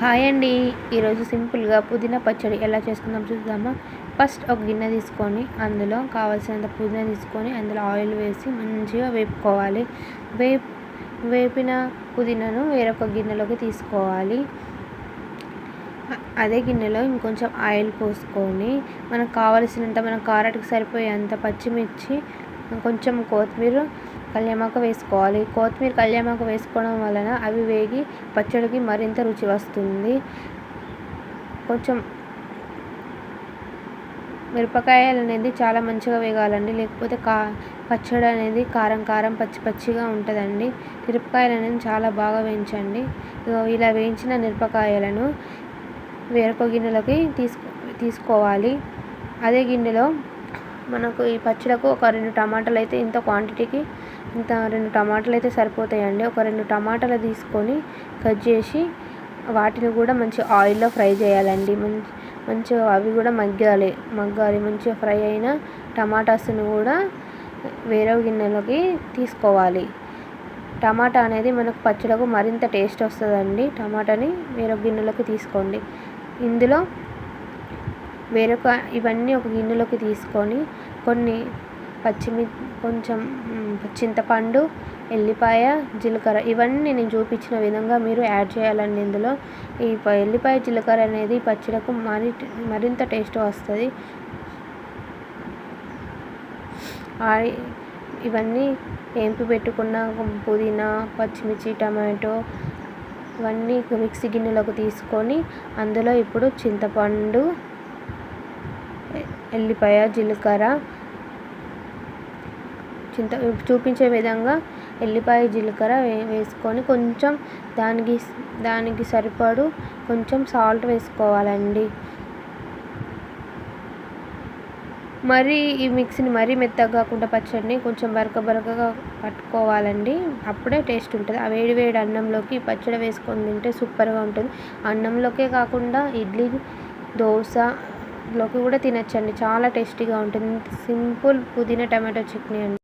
Hi అండి. ఈరోజు సింపుల్గా పుదీనా పచ్చడి ఎలా చేసుకుందాం చూద్దామా? ఫస్ట్ ఒక గిన్నె తీసుకొని అందులో కావాల్సినంత పుదీనా తీసుకొని అందులో ఆయిల్ వేసి మంచిగా వేపుకోవాలి. వేప్ వేపిన పుదీనాను వేరొక గిన్నెలోకి తీసుకోవాలి. అదే గిన్నెలో ఇంకొంచెం ఆయిల్ పోసుకొని మనకు కావలసినంత మన కారట్కి సరిపోయేంత పచ్చిమిర్చి కొంచెం కొత్తిమీర కళ్యామాకు వేసుకోవాలి. కొత్తిమీర కళ్యామాకు వేసుకోవడం వలన అవి వేగి పచ్చడికి మరింత రుచి వస్తుంది. కొంచెం మిరపకాయలు అనేది చాలా మంచిగా వేగాలండి. లేకపోతే కా పచ్చడి అనేది కారం కారం పచ్చి పచ్చిగా ఉంటుందండి. మిరపకాయలు అనేది చాలా బాగా వేయించండి. ఇలా వేయించిన మిరపకాయలను వేరొక గిన్నెలోకి తీసుకో తీసుకోవాలి. అదే గిన్నెలో మనకు ఈ పచ్చడికి ఒక రెండు టమాటాలు అయితే ఇంత క్వాంటిటీకి ఇంత రెండు టమాటాలు అయితే సరిపోతాయండి. ఒక రెండు టమాటాలు తీసుకొని కట్ చేసి వాటిని కూడా మంచి ఆయిల్లో ఫ్రై చేయాలండి. మంచి మంచిగా అవి కూడా మగ్గాలి. మగ్గాలి. మంచిగా ఫ్రై అయిన టమాటాస్ని కూడా వేరే గిన్నెలోకి తీసుకోవాలి. టమాటా అనేది మనకు పచ్చడికి మరింత టేస్ట్ వస్తుందండి. టమాటాని వేరొక గిన్నెలోకి తీసుకోండి. ఇందులో వేరొక ఇవన్నీ ఒక గిన్నెలోకి తీసుకొని కొన్ని పచ్చిమి కొంచెం చింతపండు ఎల్లిపాయ జీలకర్ర ఇవన్నీ నేను చూపించిన విధంగా మీరు యాడ్ చేయాలండి ఇందులో. ఈ ఎల్లిపాయ జీలకర్ర అనేది పచ్చడికి మరి మరింత టేస్ట్ వస్తుంది. ఇవన్నీ ఏంపి పెట్టుకున్న పుదీనా పచ్చిమిర్చి టమాటో ఇవన్నీ మిక్సీ గిన్నెలోకి తీసుకొని అందులో ఇప్పుడు చింతపండు ఎల్లిపాయ జీలకర్ర చింత చూపించే విధంగా ఎల్లిపాయ జీలకర్ర వే వేసుకొని కొంచెం దానికి దానికి సరిపడు కొంచెం సాల్ట్ వేసుకోవాలండి. మరీ ఈ మిక్సీని మరీ మెత్తగా కాకుండా పచ్చడిని కొంచెం బరక బరకగా పట్టుకోవాలండి. అప్పుడే టేస్ట్ ఉంటుంది. ఆ వేడి వేడి అన్నంలోకి పచ్చడి వేసుకొని తింటే సూపర్గా ఉంటుంది. అన్నంలోకే కాకుండా ఇడ్లీ దోశ లోకి కూడా తినచ్చండి. చాలా టేస్టీగా ఉంటుంది. సింపుల్ పుదీనా టమాటో చట్నీ అండి.